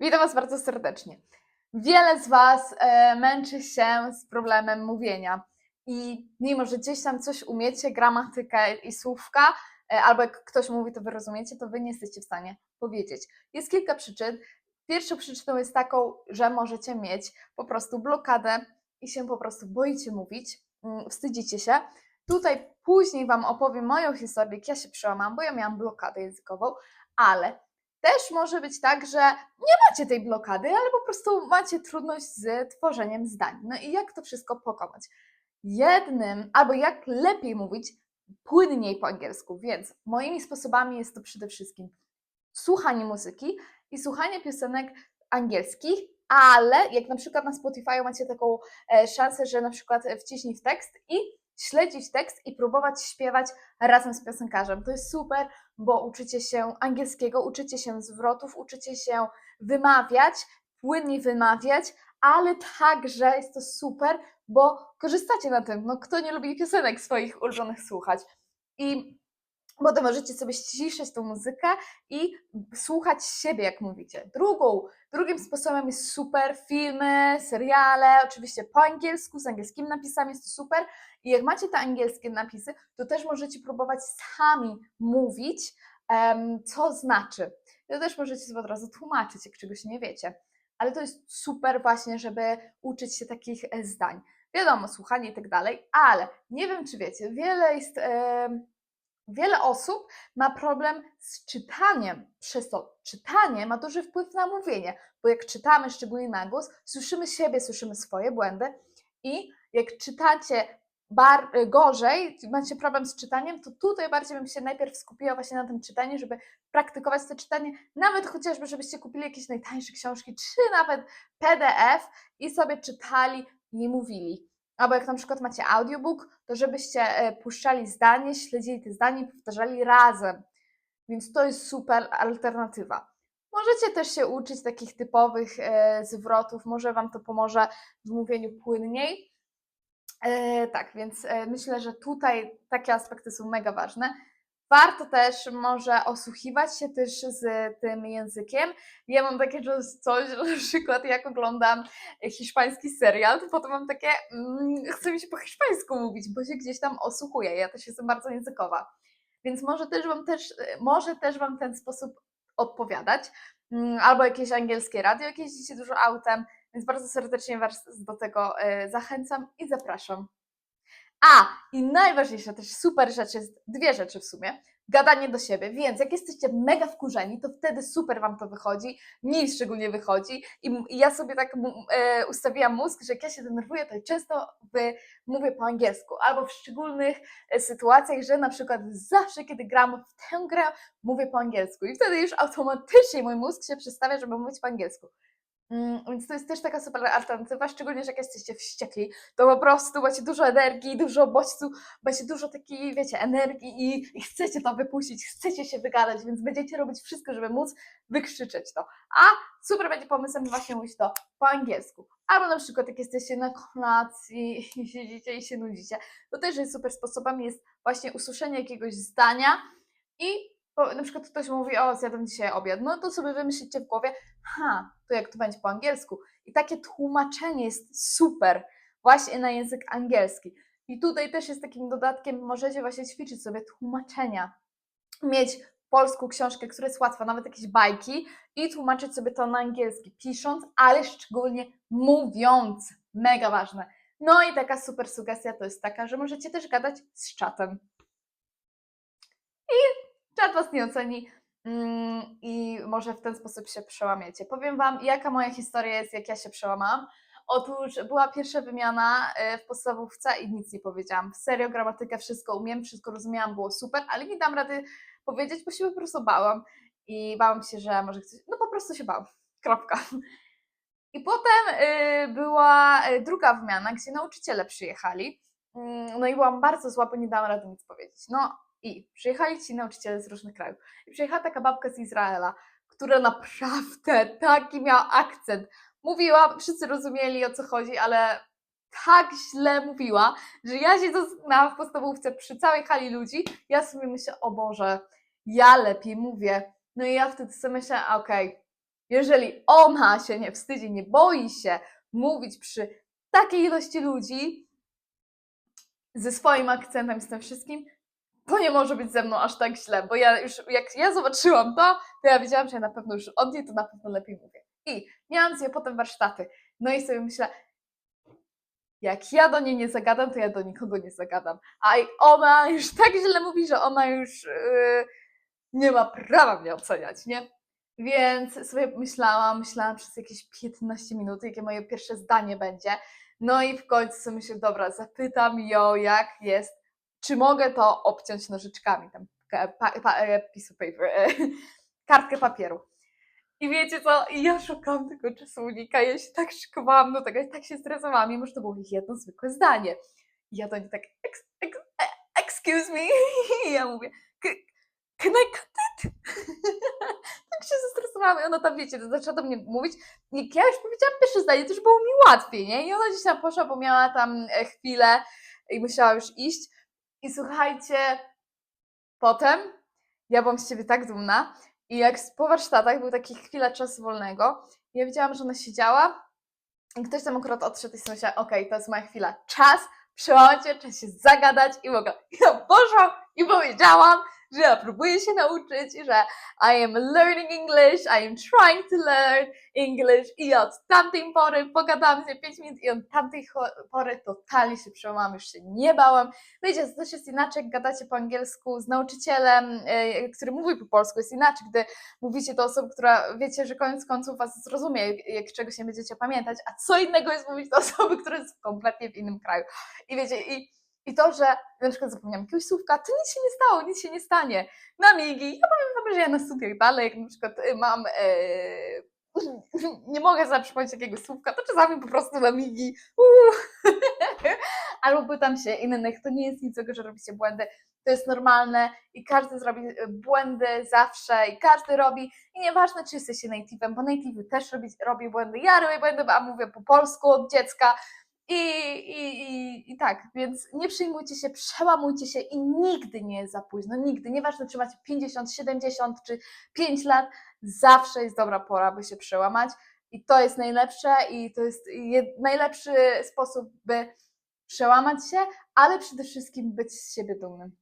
Witam Was bardzo serdecznie. Wiele z Was e, męczy się z problemem mówienia i mimo, że gdzieś tam coś umiecie, gramatykę i słówka, e, albo jak ktoś mówi, to Wy rozumiecie, to Wy nie jesteście w stanie powiedzieć. Jest kilka przyczyn. Pierwszą przyczyną jest taką, że możecie mieć po prostu blokadę i się po prostu boicie mówić, mm, wstydzicie się. Tutaj później Wam opowiem moją historię, jak ja się przełamałam, bo ja miałam blokadę językową, ale też może być tak, że nie macie tej blokady, ale po prostu macie trudność z tworzeniem zdań. No i jak to wszystko pokonać? Jednym, albo jak lepiej mówić płynniej po angielsku, więc moimi sposobami jest to przede wszystkim słuchanie muzyki i słuchanie piosenek angielskich, ale jak na przykład na Spotify macie taką e, szansę, że na przykład wciśnij w tekst i śledzić tekst i próbować śpiewać razem z piosenkarzem. To jest super, bo uczycie się angielskiego, uczycie się zwrotów, uczycie się wymawiać, płynnie wymawiać, ale także jest to super, bo korzystacie na tym. No, kto nie lubi piosenek swoich ulubionych słuchać? I potem możecie sobie ściszyć tą muzykę i słuchać siebie, jak mówicie. Drugą, drugim sposobem jest super filmy, seriale, oczywiście po angielsku, z angielskimi napisami jest to super. I jak macie te angielskie napisy, to też możecie próbować sami mówić, em, co znaczy. To też możecie sobie od razu tłumaczyć, jak czegoś nie wiecie. Ale to jest super właśnie, żeby uczyć się takich e, zdań. Wiadomo, słuchanie i tak dalej, ale nie wiem, czy wiecie, wiele jest... em, Wiele osób ma problem z czytaniem, przez to czytanie ma duży wpływ na mówienie, bo jak czytamy, szczególnie na głos, słyszymy siebie, słyszymy swoje błędy i jak czytacie bar- y, gorzej, macie problem z czytaniem, to tutaj bardziej bym się najpierw skupiła właśnie na tym czytaniu, żeby praktykować to czytanie, nawet chociażby, żebyście kupili jakieś najtańsze książki, czy nawet PDF i sobie czytali i mówili. Albo jak na przykład macie audiobook, to żebyście e, puszczali zdanie, śledzili te zdanie i powtarzali razem. Więc to jest super alternatywa. Możecie też się uczyć takich typowych e, zwrotów, może Wam to pomoże w mówieniu płynniej. E, tak, więc myślę, że tutaj takie aspekty są mega ważne. Warto też może osłuchiwać się też z tym językiem. Ja mam takie coś, że na przykład jak oglądam hiszpański serial, to potem mam takie, mm, chce mi się po hiszpańsku mówić, bo się gdzieś tam osłuchuję. Ja też jestem bardzo językowa. Więc może też Wam też, może też Wam ten sposób odpowiadać. Mm, Albo jakieś angielskie radio, jak jeździcie dużo autem, więc bardzo serdecznie Was do tego e, zachęcam i zapraszam. A, i najważniejsza też super rzecz jest, dwie rzeczy w sumie, gadanie do siebie, więc jak jesteście mega wkurzeni, to wtedy super Wam to wychodzi, mi szczególnie wychodzi. I, ja sobie tak e, ustawiłam mózg, że jak ja się denerwuję, to często wy, mówię po angielsku, albo w szczególnych e, sytuacjach, że na przykład zawsze, kiedy gram w tę grę, mówię po angielsku. I wtedy już automatycznie mój mózg się przestawia, żeby mówić po angielsku. Mm, Więc to jest też taka super alternatywa, szczególnie, że jak jesteście wściekli, to po prostu macie dużo energii, dużo bodźców, macie dużo takiej, wiecie, energii i, i chcecie to wypuścić, chcecie się wygadać, więc będziecie robić wszystko, żeby móc wykrzyczeć to. A super będzie pomysłem właśnie mówić to po angielsku. Albo na przykład jak jesteście na kolacji i siedzicie i się nudzicie, to też jest super sposobem jest właśnie usłyszenie jakiegoś zdania i na przykład ktoś mówi, o zjadłem dzisiaj obiad, no to sobie wymyślicie w głowie, ha, to jak to będzie po angielsku. I takie tłumaczenie jest super właśnie na język angielski. I tutaj też jest takim dodatkiem, możecie właśnie ćwiczyć sobie tłumaczenia. Mieć polską książkę, która jest łatwa, nawet jakieś bajki i tłumaczyć sobie to na angielski, pisząc, ale szczególnie mówiąc. Mega ważne. No i taka super sugestia to jest taka, że możecie też gadać z czatem. I czat was nie oceni, Mm, i może w ten sposób się przełamiecie. Powiem Wam, jaka moja historia jest, jak ja się przełamałam. Otóż była pierwsza wymiana e, w podstawówce i nic nie powiedziałam. Serio, gramatykę, wszystko umiem, wszystko rozumiałam, było super, ale nie dam rady powiedzieć, bo się po prostu bałam. I bałam się, że może ktoś... No po prostu się bałam. Kropka. I potem y, była y, druga wymiana, gdzie nauczyciele przyjechali. Mm, No i byłam bardzo zła, bo nie dałam rady nic powiedzieć. No i przyjechali ci nauczyciele z różnych krajów. I przyjechała taka babka z Izraela, która naprawdę taki miała akcent. Mówiła, wszyscy rozumieli o co chodzi, ale tak źle mówiła, że ja się zastanęłam w podstawówce przy całej hali ludzi. Ja sobie myślę, o Boże, ja lepiej mówię. No i ja wtedy sobie myślę, okej, Jeżeli ona się nie wstydzi, nie boi się mówić przy takiej ilości ludzi ze swoim akcentem, z tym wszystkim, to nie może być ze mną aż tak źle, bo ja już, jak ja zobaczyłam to, to ja wiedziałam, że ja na pewno już od niej to na pewno lepiej mówię. I miałam z nią potem warsztaty. No i sobie myślę, jak ja do niej nie zagadam, to ja do nikogo nie zagadam. A ona już tak źle mówi, że ona już yy, nie ma prawa mnie oceniać, nie? Więc sobie myślałam, myślałam przez jakieś 15 minut, jakie moje pierwsze zdanie będzie. No i w końcu sobie myślę, dobra, zapytam ją, jak jest, czy mogę to obciąć nożyczkami, tam pa, pa, e, piece of paper, e, kartkę papieru. I wiecie co, I ja szukałam tego czasownika, ja się tak szykowałam do tego, i tak się stresowałam, mimo że to było jedno zwykłe zdanie. I ja do niej tak, ex, ex, e, excuse me, i ja mówię, "K- can I cut it? tak się zestresowałam i ona tam, wiecie, zaczęła do mnie mówić. Jak ja już powiedziałam pierwsze zdanie, to już było mi łatwiej, nie? I ona gdzieś tam poszła, bo miała tam chwilę i musiała już iść. I słuchajcie, potem ja byłam z ciebie tak dumna i jak po warsztatach był taki chwila czasu wolnego, ja wiedziałam, że ona siedziała i ktoś tam akurat odszedł i sobie okej, to jest moja chwila, czas się, czas się zagadać i mogę. Ja poszłam i powiedziałam, że próbuję się nauczyć, że I am learning English, I am trying to learn English i od tamtej pory pogadałam z nią 5 minut i od tamtej pory totalnie się przełamałam, już się nie bałam. Wiecie, to też jest inaczej, jak gadacie po angielsku z nauczycielem, e, który mówi po polsku, jest inaczej, gdy mówicie do osoby, która wiecie, że koniec końców was zrozumie, jak, czegoś nie będziecie pamiętać, a co innego jest mówić do osoby, która jest kompletnie w innym kraju. I wiecie, i i to, że na przykład zapomniałam jakiegoś słówka, to nic się nie stało, nic się nie stanie. Na migi, ja powiem wam, że ja na studiach dalej, jak na przykład y, mam, e, nie mogę sobie jakiegoś słówka, to czasami po prostu na migi, albo pytam się innych, to nie jest nic złego, że robicie błędy, to jest normalne i każdy zrobi e, błędy zawsze i każdy robi. I nieważne, czy jesteście native'em, bo native'y też robi, robi błędy, ja robię błędy, a mówię po polsku od dziecka, i, i, i, I tak, więc nie przyjmujcie się, przełamujcie się i nigdy nie jest za późno, nigdy. Nieważne, czy macie 50, 70 czy 5 lat, zawsze jest dobra pora, by się przełamać. I to jest najlepsze i to jest najlepszy sposób, by przełamać się, ale przede wszystkim być z siebie dumnym.